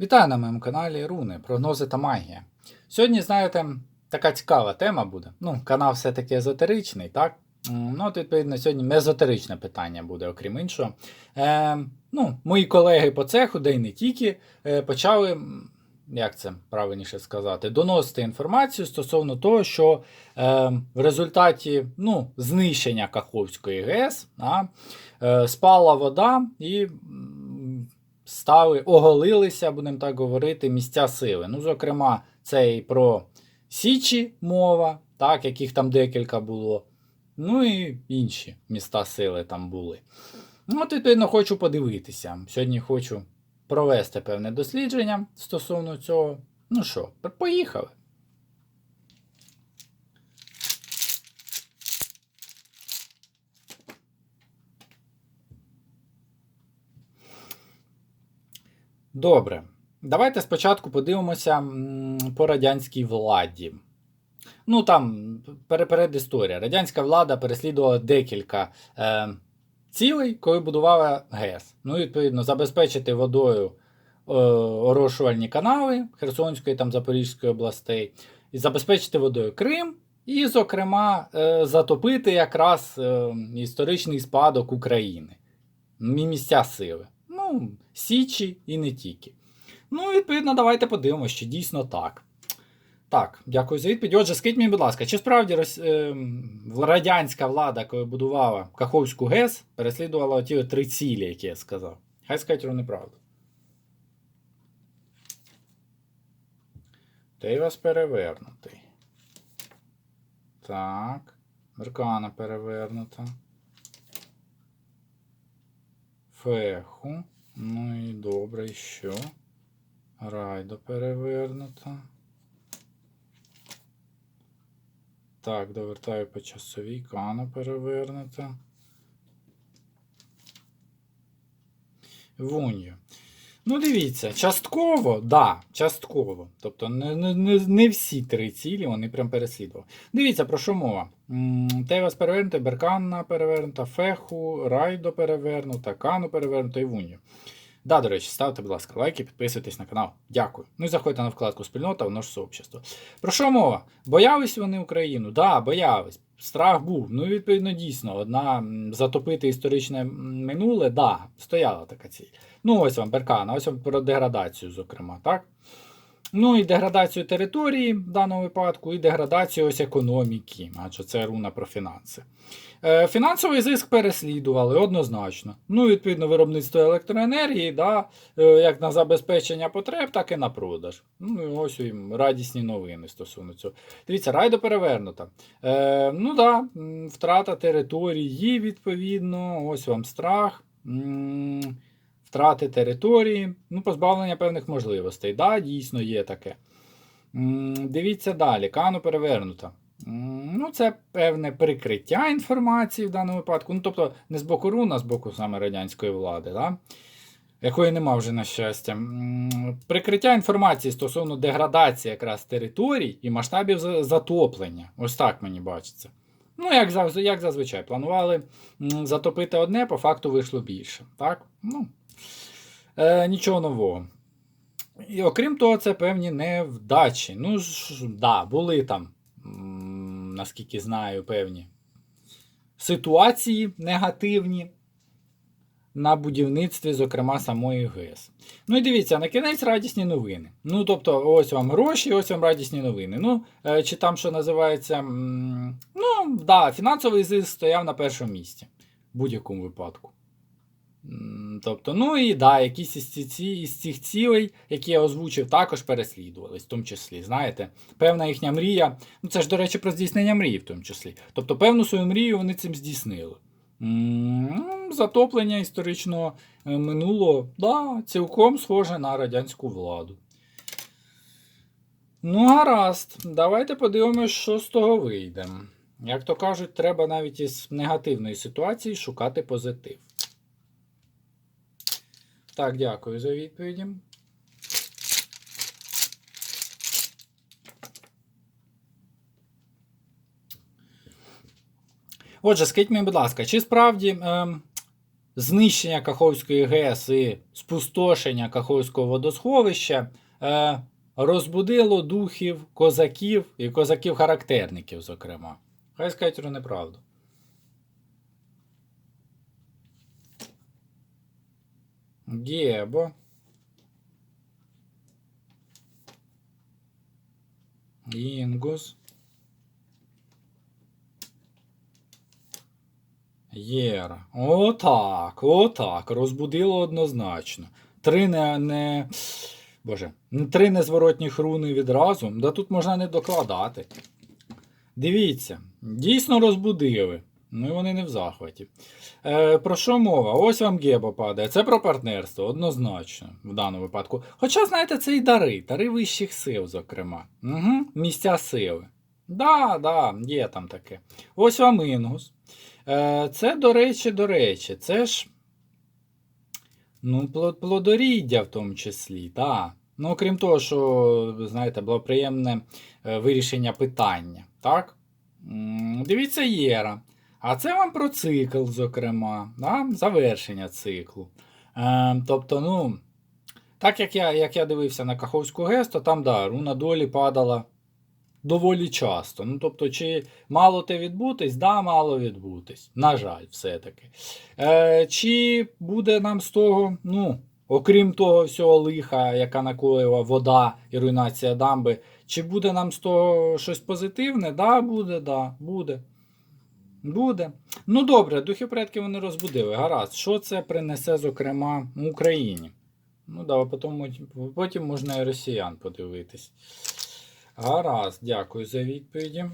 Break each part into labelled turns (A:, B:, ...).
A: Вітаю на моєму каналі Руни, прогнози та магія. Сьогодні, знаєте, така цікава тема буде. Ну, канал все-таки езотеричний, так? Ну, от, відповідно, сьогодні мезотеричне питання буде, окрім іншого. Е, ну, мої колеги по цеху, де й не тільки, е, почали, як це правильніше сказати, доносити інформацію стосовно того, що е, в результаті ну, знищення Каховської ГЕС а, е, спала вода і. Стали, оголилися, будемо так говорити, місця сили. Ну, зокрема, це і про Січі мова, так, яких там декілька було. Ну і інші міста сили там були. Ну, от, відповідно, хочу подивитися. Сьогодні хочу провести певне дослідження стосовно цього. Ну що, поїхали. Добре. Давайте спочатку подивимося по радянській владі. Ну там пере- перед історія. Радянська влада переслідувала декілька е, цілей, коли будувала ГЕС. Ну, відповідно, забезпечити водою е, орошувальні канали Херсонської та Запорізької областей, і забезпечити водою Крим, і, зокрема, е, затопити якраз е, історичний спадок України. Місця сили. Ну, Січі і не тільки. Ну, відповідно, давайте подивимося, чи дійсно так. Так, дякую за відповідь. Отже, скажіть мені, будь ласка, чи справді Рос... е, радянська влада, коли будувала Каховську ГЕС, переслідувала ті три цілі, які я сказав? Хай скажуть про неправду. Той вас перевернутий. Так. Меркана перевернута. Феху. Ну і добре, і що? Райдо перевернута. Так, довертаю по часовій. кана перевернута. Вунью. Ну, дивіться, частково, да, частково. Тобто не, не, не, всі три цілі вони прям переслідували. Дивіться, про що мова. Тевас перевернута, Берканна перевернута, Феху, Райдо перевернута, Кану перевернута і Вунью. Да, до речі, ставте, будь ласка, лайки, підписуйтесь на канал. Дякую. Ну і заходьте на вкладку спільнота в наше сообщество. Про що мова? Боялись вони Україну? Да, боялись. Страх був. Ну, відповідно, дійсно, одна затопити історичне минуле, да, стояла така ціль. Ну, ось вам Беркана, ось вам про деградацію, зокрема, так? Ну і деградацію території в даному випадку, і деградацію ось економіки, адже це руна про фінанси. Е, Фінансовий зиск переслідували однозначно. Ну, відповідно, виробництво електроенергії, да, е, як на забезпечення потреб, так і на продаж. Ну, і ось їм радісні новини стосовно цього. Дивіться, райдо перевернута. Е, ну да, втрата території, відповідно, ось вам страх. М, Втрати території, ну, позбавлення певних можливостей. Да, дійсно є таке. Дивіться далі, кану перевернута. Ну, це певне прикриття інформації в даному випадку. Ну, тобто, не з боку РУН, а з боку саме радянської влади, да? якої нема вже на щастя. Прикриття інформації стосовно деградації якраз територій і масштабів затоплення. Ось так мені бачиться. Ну, як, як зазвичай, планували затопити одне, по факту вийшло більше. Так? Ну, е, нічого нового. І окрім того, це певні невдачі. Ну, ж, да, були там, наскільки знаю, певні ситуації негативні на будівництві, зокрема, самої ГЕС. Ну і дивіться, на кінець радісні новини. Ну, тобто, ось вам гроші, ось вам радісні новини. Ну, е, чи там, що називається, ну, да, фінансовий зиск стояв на першому місці в будь-якому випадку. Тобто, ну і да, якісь із, ці, із цих цілей, які я озвучив, також переслідувались, в тому числі. Знаєте, певна їхня мрія. Ну це ж, до речі, про здійснення мрії, в тому числі. Тобто, певну свою мрію вони цим здійснили. Затоплення історичного е, минулого, да, цілком схоже на радянську владу. Ну, гаразд, давайте подивимось, що з того вийде. Як то кажуть, треба навіть із негативної ситуації шукати позитив. Так, дякую за відповіді. Отже, скажіть мені, будь ласка, чи справді ем, знищення Каховської ГЕС і спустошення Каховського водосховища е, розбудило духів козаків і козаків-характерників, зокрема. Хай скажуть неправду. Гебо. Інгус. Єра. Отак, отак. Розбудило однозначно. Три не. не... Боже, три незворотніх руни відразу. Да тут можна не докладати. Дивіться, дійсно розбудили. Ну і вони не в захваті. Е, про що мова? Ось вам Гебо падає. Це про партнерство, однозначно, в даному випадку. Хоча, знаєте, це і дари, дари вищих сил, зокрема. Угу, Місця сили. Да, да, є там таке. Ось вам інгус. Е, це, до речі, до речі, це ж. Ну, плодоріддя в тому числі, так. Ну, окрім того, що, знаєте, було приємне е, вирішення питання, так? Дивіться, Єра. А це вам про цикл, зокрема, да? завершення циклу. Е, тобто, ну, так як я, як я дивився на Каховську ГЕС, то там, да, руна долі падала доволі часто. Ну, тобто, чи мало те відбутись? Да, мало відбутись. На жаль, все-таки. Е, чи буде нам з того, ну, окрім того всього лиха, яка накоїла вода і руйнація дамби, чи буде нам з того щось позитивне? Да, буде, да, буде. Буде. Ну добре, духи предків вони розбудили. Гаразд. Що це принесе, зокрема, Україні? Ну, да, потім, потім можна і росіян подивитись. Гаразд, дякую за відповіді.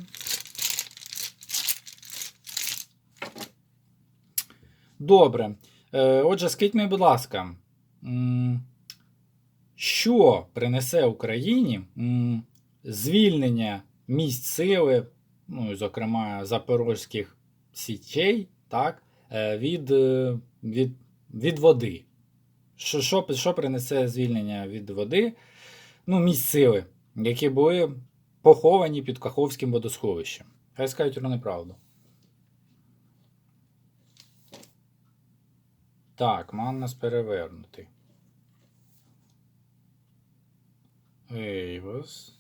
A: Добре. Е, отже, скажіть мені, будь ласка, що принесе Україні звільнення місць сили, ну, зокрема, запорозьких січей, так, е, від, е, від, від води? Що, що, що принесе звільнення від води? Ну, місць сили, які були поховані під Каховським водосховищем. Хай скажуть про неправду. Так, Маннас перевернутий. Ейвос.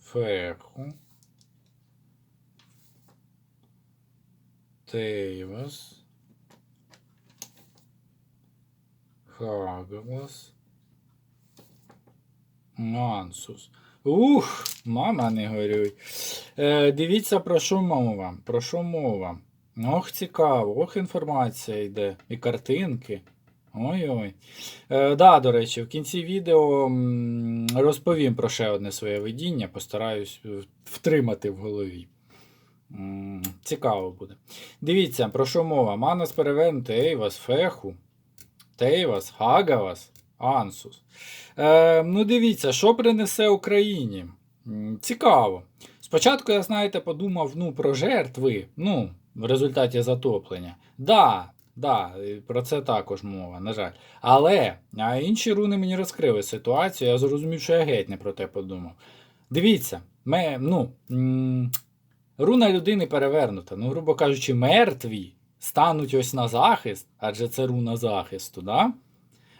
A: Ферху. Тейвос. Хагавас. Мансус. Ух, мама не горюй. Е, дивіться, про що мова. Про що мова. Ох, цікаво, ох, інформація йде. І картинки. Ой-ой. Е, да, до речі, в кінці відео розповім про ще одне своє видіння, постараюсь е, втримати в голові. Цікаво буде. Дивіться, про що мова. Манас перевернути Ейвас, Феху, Тейвас, Хагавас, Ансус. Е, ну, дивіться, що принесе Україні. Цікаво. Спочатку я, знаєте, подумав ну, про жертви, ну, в результаті затоплення. Да, да, про це також мова, на жаль. Але а інші руни мені розкрили ситуацію, я зрозумів, що я геть не про те подумав. Дивіться, ми, ну, руна людини перевернута. Ну, грубо кажучи, мертві стануть ось на захист, адже це руна захисту, да?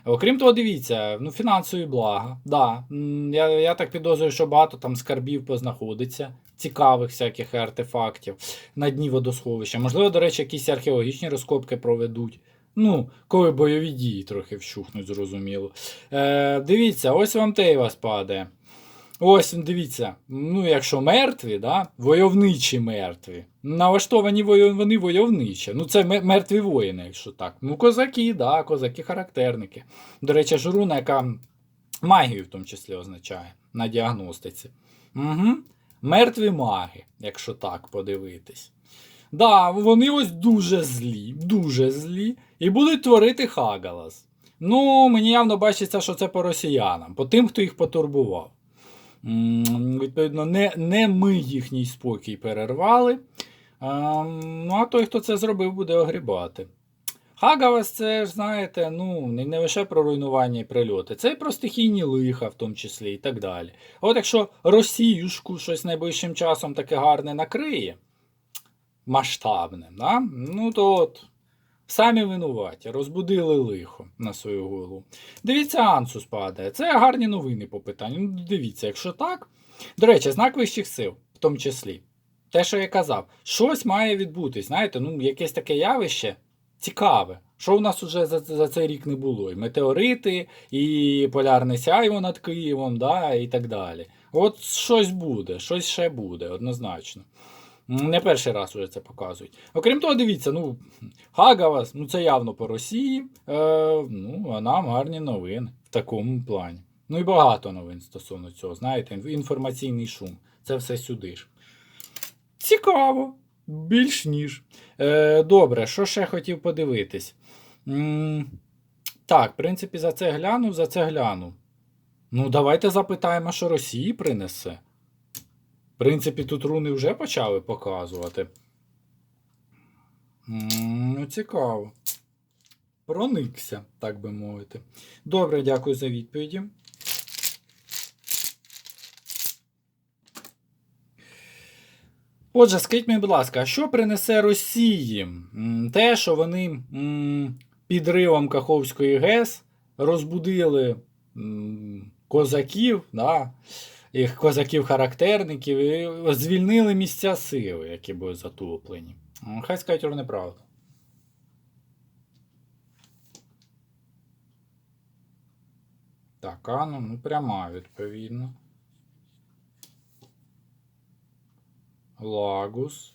A: Окрім того, дивіться, ну, фінансові блага. Да. Я, я так підозрюю, що багато там скарбів познаходиться, цікавих всяких артефактів на дні водосховища. Можливо, до речі, якісь археологічні розкопки проведуть. Ну, коли бойові дії трохи вщухнуть, зрозуміло. Е, дивіться, ось вам Тейвас падає. Ось, дивіться, ну, якщо мертві, да, войовничі мертві. Налаштовані вони войовничі. Ну, це мертві воїни, якщо так. Ну, козаки, да, козаки-характерники. До речі, жруна, яка магію в тому числі означає на діагностиці. Угу. Мертві маги, якщо так подивитись. Да, вони ось дуже злі, дуже злі, і будуть творити Хагалас. Ну, мені явно бачиться, що це по росіянам, по тим, хто їх потурбував. Відповідно, не, не ми їхній спокій перервали. Ем, ну, а той, хто це зробив, буде огрібати. Хагавас це ж, знаєте, ну, не, не лише про руйнування і прильоти, це і про стихійні лиха, в тому числі, і так далі. От якщо Росіюшку щось найближчим часом таке гарне накриє, масштабне. Да? Ну то от. Самі винуваті, розбудили лихо на свою голову. Дивіться, Ансус падає. Це гарні новини по питанню. Ну, дивіться, якщо так. До речі, знак вищих сил, в тому числі. Те, що я казав, щось має відбутись. Знаєте, ну, якесь таке явище цікаве. Що в нас уже за, за цей рік не було? І метеорити, і полярне сяйво над Києвом, да, і так далі. От щось буде, щось ще буде, однозначно. Не перший раз уже це показують. Окрім того, дивіться, ну, Хагавас, ну це явно по Росії. Е, ну, а нам гарні новини в такому плані. Ну і багато новин стосовно цього, знаєте, інформаційний шум. Це все сюди ж. Цікаво, більш ніж. Е, добре, що ще хотів подивитись? М, так, в принципі, за це глянув, за це глянув. Ну, давайте запитаємо, що Росії принесе. В принципі, тут руни вже почали показувати. Ну, цікаво. Проникся, так би мовити. Добре, дякую за відповіді. Отже, скажіть мені, будь ласка, що принесе Росії? Те, що вони підривом Каховської ГЕС розбудили козаків, да, їх козаків-характерників і звільнили місця сили, які були затоплені. М, Хай скажуть неправду. Так, а ну, ну пряма, відповідно. Лагус.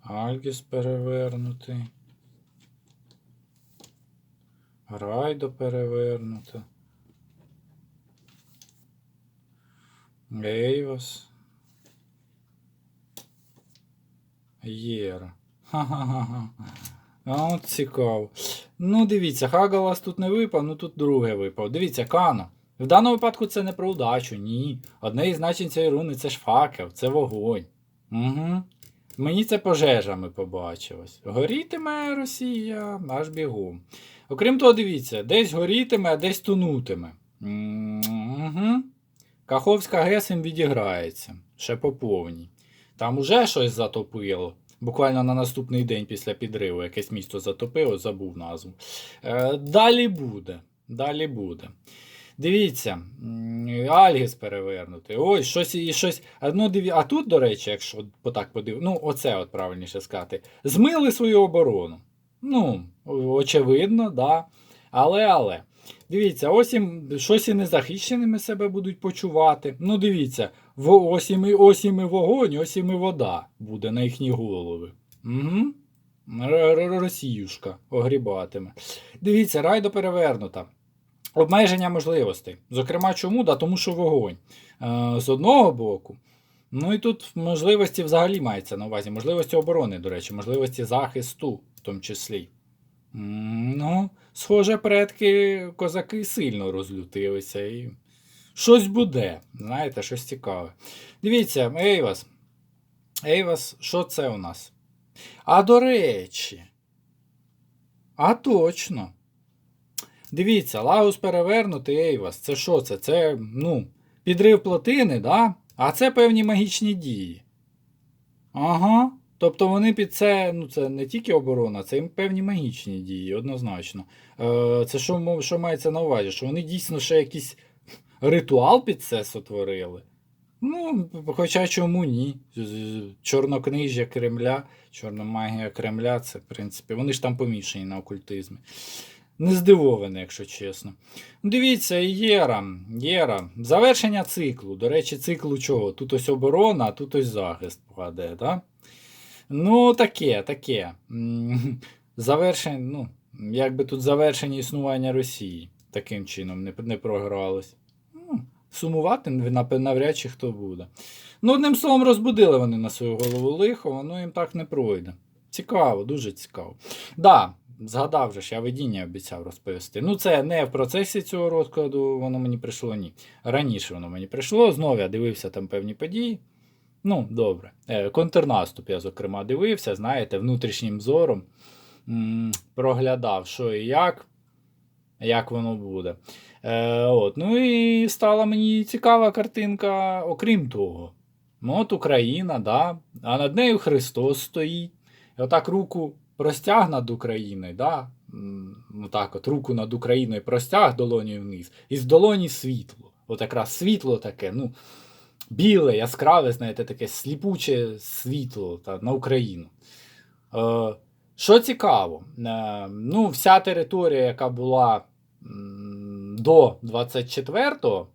A: Альгіс перевернутий. Райдо перевернуто. Ейвас. Єра. Ха-ха-ха. А от цікаво. Ну, дивіться, Хагалас тут не випав, ну тут друге випав. Дивіться, Кано. В даному випадку це не про удачу, ні. Одне із значень цієї руни це ж факел, це вогонь. Угу. Мені це пожежами побачилось. Горітиме Росія аж бігом. Окрім того, дивіться, десь горітиме, а десь тонутиме. Угу. Каховська ГЕС їм відіграється. Ще по повній. Там уже щось затопило. Буквально на наступний день після підриву якесь місто затопило, забув назву. Е, далі буде. Далі буде. Дивіться, Альгіс перевернутий. Ось щось і щось. Ну, диві... а тут, до речі, якщо отак подив... ну, оце от правильніше сказати, змили свою оборону. Ну, очевидно, да. Але, але. Дивіться, ось щось і незахищеними себе будуть почувати. Ну, дивіться, ось і- ось і вогонь, ось і вода буде на їхні голови. Угу. Росіюшка огрібатиме. Дивіться, райдо перевернута. Обмеження можливостей. Зокрема, чому? Да, тому що вогонь. Е, з одного боку. Ну і тут можливості взагалі мається на увазі. Можливості оборони, до речі, можливості захисту, в тому числі. Ну, схоже, предки козаки сильно розлютилися і щось буде. Знаєте, щось цікаве. Дивіться, Ейвас. Ейвас, що це у нас? А до речі. А точно. Дивіться, Лагус перевернутий Ейвас. Це що це? Це, ну, підрив плотини, да? а це певні магічні дії. Ага. Тобто вони під це, ну це не тільки оборона, це певні магічні дії, однозначно. Е, це що, що мається на увазі? Що вони дійсно ще якийсь ритуал під це сотворили? Ну, хоча чому ні? Чорнокнижжя Кремля, чорна магія Кремля, це, в принципі, вони ж там помішані на окультизмі. Не здивований, якщо чесно. Ну, Дивіться, Єра, Єра. Завершення циклу. До речі, циклу чого? Тут ось оборона, а тут ось захист падає, так? Ну, таке, таке. Завершення, ну, якби тут завершення існування Росії таким чином не, не програлось. Ну, сумувати навряд чи хто буде. Ну, одним словом, розбудили вони на свою голову лихо, воно їм так не пройде. Цікаво, дуже цікаво. Да, згадав же ж, я видіння обіцяв розповісти. Ну, це не в процесі цього розкладу, воно мені прийшло, ні. Раніше воно мені прийшло, знову я дивився там певні події. Ну, добре. Е, контрнаступ я, зокрема, дивився, знаєте, внутрішнім зором м, проглядав, що і як, як воно буде. Е, от. Ну і стала мені цікава картинка, окрім того. Ну, от Україна, да, а над нею Христос стоїть. І отак руку простяг над Україною, да, ну так от руку над Україною простяг долонію вниз, і з долоні світло. От якраз світло таке, ну, біле, яскраве, знаєте, таке сліпуче світло та, на Україну. Е, що цікаво, е, ну, вся територія, яка була м, до 24-го,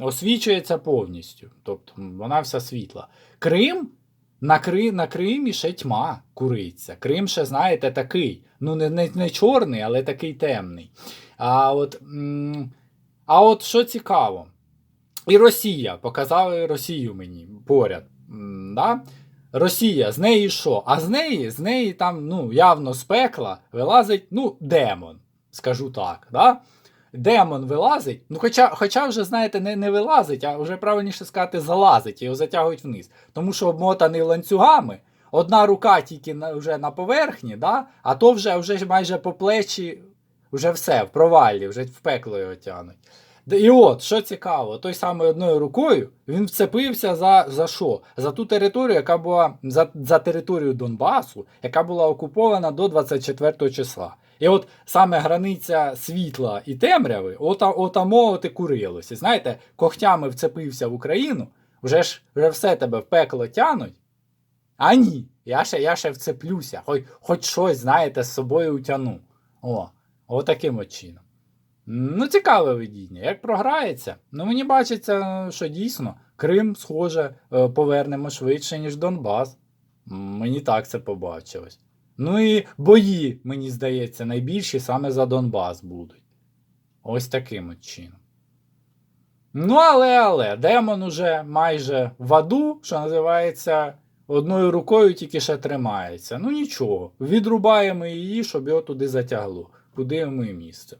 A: освічується повністю. Тобто вона вся світла. Крим на, Кри, на Кримі ще тьма куриться. Крим ще, знаєте, такий. Ну, не, не, не чорний, але такий темний. А от, а от що цікаво, і Росія показали Росію мені поряд. Да? Росія, з неї що? А з неї, з неї там ну, явно з пекла вилазить ну, демон, скажу так. Да? Демон вилазить, ну хоча, хоча вже, знаєте, не, не вилазить, а вже правильніше сказати, залазить, його затягують вниз. Тому що обмотаний ланцюгами, одна рука тільки на, вже на поверхні, да? а то вже, вже майже по плечі, вже все, в провалі, вже в пекло його тягнуть. І от, що цікаво, той самий одною рукою він вцепився за, за що? За ту територію, яка була за, за територію Донбасу, яка була окупована до 24 числа. І от саме границя світла і темряви, ота, отамо от і курилося. Знаєте, когтями вцепився в Україну, вже ж вже все тебе в пекло тянуть. А ні, я ще, я ще вцеплюся, хоч, хоч щось, знаєте, з собою утяну. О, отаким от чином. Ну, цікаве видіння. Як програється, ну мені бачиться, що дійсно Крим, схоже, е, повернемо швидше, ніж Донбас. Мені так це побачилось. Ну і бої, мені здається, найбільші саме за Донбас будуть. Ось таким от чином. Ну, але, але, демон уже майже в аду, що називається, одною рукою тільки ще тримається. Ну нічого, відрубаємо її, щоб його туди затягло. Куди йому і місце.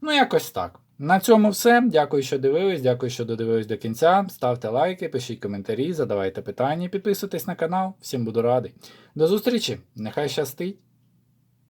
A: Ну, якось так. На цьому все. Дякую, що дивились. Дякую, що додивились до кінця. Ставте лайки, пишіть коментарі, задавайте питання, підписуйтесь на канал. Всім буду радий. До зустрічі! Нехай щастить!